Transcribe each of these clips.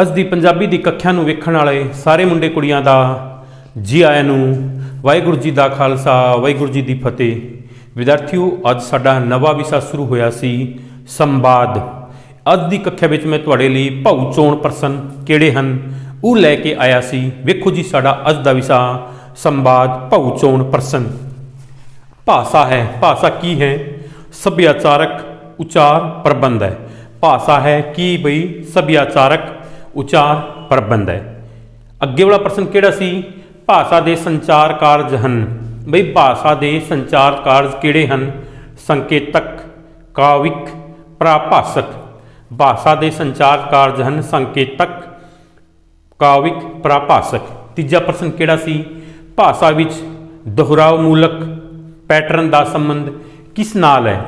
ਅੱਜ ਦੀ ਪੰਜਾਬੀ ਦੀ ਕੱਖਿਆਂ ਨੂੰ ਵੇਖਣ ਵਾਲੇ ਸਾਰੇ ਮੁੰਡੇ ਕੁੜੀਆਂ ਦਾ ਜੀ ਆਇਆਂ ਨੂੰ ਵਾਹਿਗੁਰੂ ਜੀ ਦਾ ਖਾਲਸਾ, ਵਾਹਿਗੁਰੂ ਜੀ ਦੀ ਫਤਿਹ। ਵਿਦਿਆਰਥੀਓ, ਅੱਜ ਸਾਡਾ ਨਵਾਂ ਵਿਸ਼ਾ ਸ਼ੁਰੂ ਹੋਇਆ ਸੀ ਸੰਵਾਦ। ਅੱਜ ਦੀ ਕੱਖਿਆ ਵਿੱਚ ਮੈਂ ਤੁਹਾਡੇ ਲਈ ਭਾਉ ਚੋਣ ਪ੍ਰਸ਼ਨ ਕਿਹੜੇ ਹਨ, ਉਹ ਲੈ ਕੇ ਆਇਆ ਸੀ। ਵੇਖੋ ਜੀ ਸਾਡਾ ਅੱਜ ਦਾ ਵਿਸ਼ਾ ਸੰਵਾਦ, ਭਾਉ ਚੋਣ ਪ੍ਰਸ਼ਨ। ਭਾਸ਼ਾ ਹੈ, ਭਾਸ਼ਾ ਕੀ ਹੈ? ਸੱਭਿਆਚਾਰਕ ਉਚਾਰ ਪ੍ਰਬੰਧ ਹੈ। ਭਾਸ਼ਾ ਹੈ ਕੀ ਬਈ? ਸੱਭਿਆਚਾਰਕ ਉਚਾਰ ਪ੍ਰਬੰਧ ਹੈ। ਅੱਗੇ ਵਾਲਾ ਪ੍ਰਸ਼ਨ ਕਿਹੜਾ ਸੀ? ਭਾਸ਼ਾ ਦੇ ਸੰਚਾਰ ਕਾਰਜ ਹਨ। ਬਈ ਭਾਸ਼ਾ ਦੇ ਸੰਚਾਰ ਕਾਰਜ ਕਿਹੜੇ ਹਨ? ਸੰਕੇਤਕ, ਕਾਵਿਕ, ਪ੍ਰਾਭਾਸ਼ਕ। ਭਾਸ਼ਾ ਦੇ ਸੰਚਾਰ ਕਾਰਜ ਹਨ ਸੰਕੇਤਕ, ਕਾਵਿਕ, ਪ੍ਰਾਭਾਸ਼ਕ। ਤੀਜਾ ਪ੍ਰਸ਼ਨ ਕਿਹੜਾ ਸੀ? ਭਾਸ਼ਾ ਵਿੱਚ ਦੁਹਰਾਉ ਮੂਲਕ ਪੈਟਰਨ ਦਾ ਸੰਬੰਧ ਕਿਸ ਨਾਲ ਹੈ?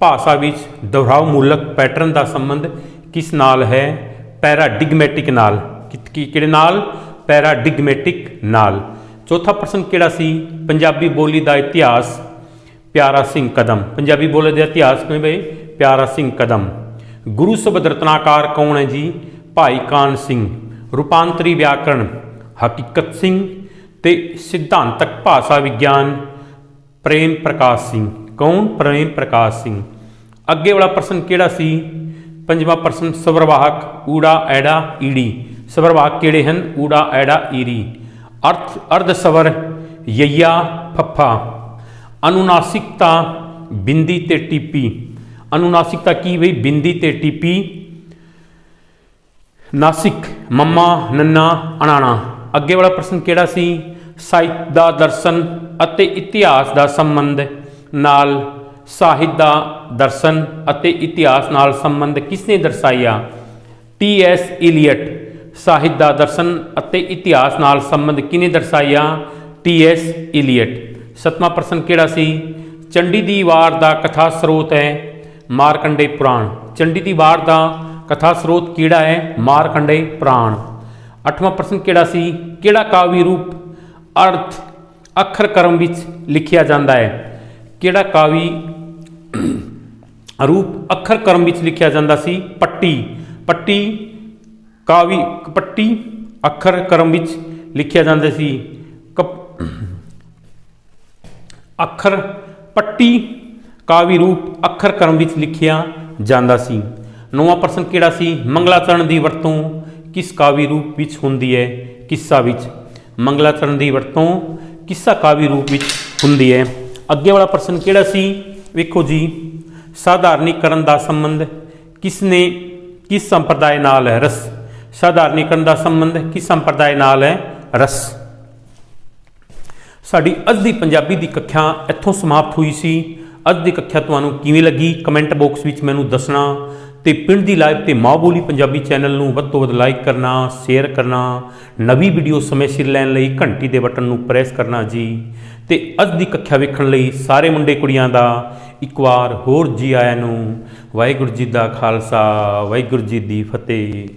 ਭਾਸ਼ਾ ਵਿੱਚ ਦੁਹਰਾਉ ਮੂਲਕ ਪੈਟਰਨ ਦਾ ਸੰਬੰਧ ਕਿਸ ਨਾਲ ਹੈ? ਪੈਰਾਡਿਗਮੈਟਿਕ ਨਾਲ। ਕਿ- ਕੀ ਕਿਹੜੇ ਨਾਲ? ਪੈਰਾਡਿਗਮੈਟਿਕ ਨਾਲ। ਚੌਥਾ ਪ੍ਰਸ਼ਨ ਕਿਹੜਾ ਸੀ? ਪੰਜਾਬੀ ਬੋਲੀ ਦਾ ਇਤਿਹਾਸ। ਪਿਆਰਾ ਸਿੰਘ ਕਦਮ। ਪੰਜਾਬੀ ਬੋਲੀ ਦਾ ਇਤਿਹਾਸ ਕਿਵੇਂ ਬਈ? ਪਿਆਰਾ ਸਿੰਘ ਕਦਮ। ਗੁਰੂ ਸ਼ਬਦ ਰਤਨਾਕਾਰ ਕੌਣ ਹੈ ਜੀ? ਭਾਈ ਕਾਨ ਸਿੰਘ। ਰੂਪਾਂਤਰੀ ਵਿਆਕਰਣ ਹਕੀਕਤ ਸਿੰਘ ਤੇ ਸਿਧਾਂਤਕ ਭਾਸ਼ਾ ਵਿਗਿਆਨ ਪ੍ਰੇਮ ਪ੍ਰਕਾਸ਼ ਸਿੰਘ। ਕੌਣ? ਪ੍ਰੇਮ ਪ੍ਰਕਾਸ਼ ਸਿੰਘ। ਅੱਗੇ ਵਾਲਾ ਪ੍ਰਸ਼ਨ ਕਿਹੜਾ ਸੀ? ਪੰਜਵਾਂ ਪ੍ਰਸ਼ਨ, ਸਵਰਵਾਹਕ, ਊੜਾ, ਐੜਾ, ਈੜੀ। ਸਵਰਵਾਹਕ ਕਿਹੜੇ ਹਨ? ਊੜਾ, ਐੜਾ, ਈੜੀ। ਅਰਥ, ਅਰਧ ਸਵਰ, ਯਈਆ, ਫੱਫਾ। ਅਨੁਨਾਸਿਕਤਾ, ਬਿੰਦੀ ਤੇ ਟੀਪੀ। ਅਨੁਨਾਸਿਕਤਾ ਕੀ ਬਈ? ਬਿੰਦੀ ਤੇ ਟੀਪੀ। ਨਾਸਿਕ, ਮੰਮਾ, ਨੰਨਾ, ਅਣਾਣਾ। ਅੱਗੇ ਵਾਲਾ ਪ੍ਰਸ਼ਨ ਕਿਹੜਾ ਸੀ? ਸਾਹਿਤ ਦਾ ਦਰਸ਼ਨ ਅਤੇ ਇਤਿਹਾਸ ਦਾ ਸੰਬੰਧ। ਨਾਲ ਸਾਹਿਤ ਦਾ ਦਰਸ਼ਨ ਅਤੇ ਇਤਿਹਾਸ ਨਾਲ ਸੰਬੰਧ ਕਿਸਨੇ ਦਰਸਾਇਆ? ਟੀ ਐਸ ਇਲੀਅਟ, ਸਾਹਿਤ ਦਾ ਦਰਸ਼ਨ ਅਤੇ ਇਤਿਹਾਸ ਨਾਲ ਸੰਬੰਧ ਕਿਨੇ ਦਰਸਾਇਆ? T S Eliot. ਸਤਵਾਂ ਪ੍ਰਸ਼ਨ ਕਿਹੜਾ ਸੀ? ਚੰਡੀ ਦੀ ਵਾਰ ਦਾ ਕਥਾ ਸਰੋਤ ਹੈ ਮਾਰਕੰਡੇ ਪੁਰਾਣ। ਚੰਡੀ ਦੀ ਵਾਰ ਦਾ ਕਥਾ ਸਰੋਤ ਕਿਹੜਾ ਹੈ? ਮਾਰਕੰਡੇ ਪੁਰਾਣ। ਅੱਠਵਾਂ ਪ੍ਰਸ਼ਨ ਕਿਹੜਾ ਸੀ? ਕਿਹੜਾ ਕਾਵਿ ਰੂਪ ਅਰਥ ਅੱਖਰ ਕਰਮ ਵਿੱਚ ਲਿਖਿਆ ਜਾਂਦਾ ਹੈ? ਕਿਹੜਾ ਕਾਵਿ ਰੂਪ ਅੱਖਰ ਕਰਮ ਵਿੱਚ ਲਿਖਿਆ ਜਾਂਦਾ ਸੀ, ਪੱਟੀ। ਪੱਟੀ ਕਾਵੀ, ਪੱਟੀ ਅੱਖਰ ਕਰਮ ਵਿੱਚ ਲਿਖਿਆ ਜਾਂਦਾ ਸੀ। ਕਪ- ਅੱਖਰ, ਪੱਟੀ ਕਾਵੀ ਰੂਪ ਅੱਖਰ ਕਰਮ ਵਿੱਚ ਲਿਖਿਆ ਜਾਂਦਾ ਸੀ। ਨੌਵਾਂ ਪ੍ਰਸ਼ਨ ਕਿਹੜਾ ਸੀ? ਮੰਗਲਾਚਰਨ ਦੀ ਵਰਤੋਂ ਕਿਸ ਕਾਵੀ ਰੂਪ ਵਿੱਚ ਹੁੰਦੀ ਹੈ? ਕਿੱਸਾ ਵਿੱਚ। ਮੰਗਲਾਚਰਨ ਦੀ ਵਰਤੋਂ ਕਿੱਸਾ ਕਾਵੀ ਰੂਪ ਵਿੱਚ ਹੁੰਦੀ ਹੈ? ਅੱਗੇ ਵਾਲਾ ਪ੍ਰਸ਼ਨ ਕਿਹੜਾ ਸੀ? ਵੇਖੋ ਜੀ। ਸਾਧਾਰਨੀਕਰਨ ਦਾ ਸੰਬੰਧ ਕਿਸ ਨੇ ਕਿਸ ਸੰਪਰਦਾਇ ਨਾਲ ਹੈ ਰਸ? ਸਾਧਾਰਨੀਕਰਨ ਦਾ ਸੰਬੰਧ ਕਿਸ ਸੰਪਰਦਾਇ ਨਾਲ ਹੈ ਰਸ? ਸਾਡੀ ਅੱਜ ਦੀ ਪੰਜਾਬੀ ਦੀ ਕੱਖਿਆ ਇੱਥੋਂ ਸਮਾਪਤ ਹੋਈ ਸੀ। ਅੱਜ ਦੀ ਕੱਖਿਆ ਤੁਹਾਨੂੰ ਕਿਵੇਂ ਲੱਗੀ? ਕਮੈਂਟ ਬਾਕਸ ਵਿੱਚ ਮੈਨੂੰ ਦੱਸਣਾ ਤੇ ਪਿੰਡ ਦੀ ਲਾਈਵ ਤੇ ਮਾਂ ਬੋਲੀ ਪੰਜਾਬੀ ਚੈਨਲ ਨੂੰ ਵੱਧ ਤੋਂ ਵੱਧ ਲਾਈਕ ਕਰਨਾ ਸ਼ੇਅਰ ਕਰਨਾ, ਨਵੀਂ ਵੀਡੀਓ ਸਮੇਂ ਸਿਰ ਲੈਣ ਲਈ ਘੰਟੀ ਦੇ ਬਟਨ ਨੂੰ ਪ੍ਰੈਸ ਕਰਨਾ ਜੀ। ਤੇ ਅੱਜ ਦੀ ਕੱਖਿਆ ਵੇਖਣ ਲਈ ਸਾਰੇ ਮੁੰਡੇ ਕੁੜੀਆਂ ਦਾ ਇੱਕ ਵਾਰ ਹੋਰ ਜੀ ਆਇਆਂ ਨੂੰ ਵਾਹਿਗੁਰੂ ਜੀ ਦਾ ਖਾਲਸਾ ਵਾਹਿਗੁਰੂ ਜੀ ਦੀ ਫਤਿਹ।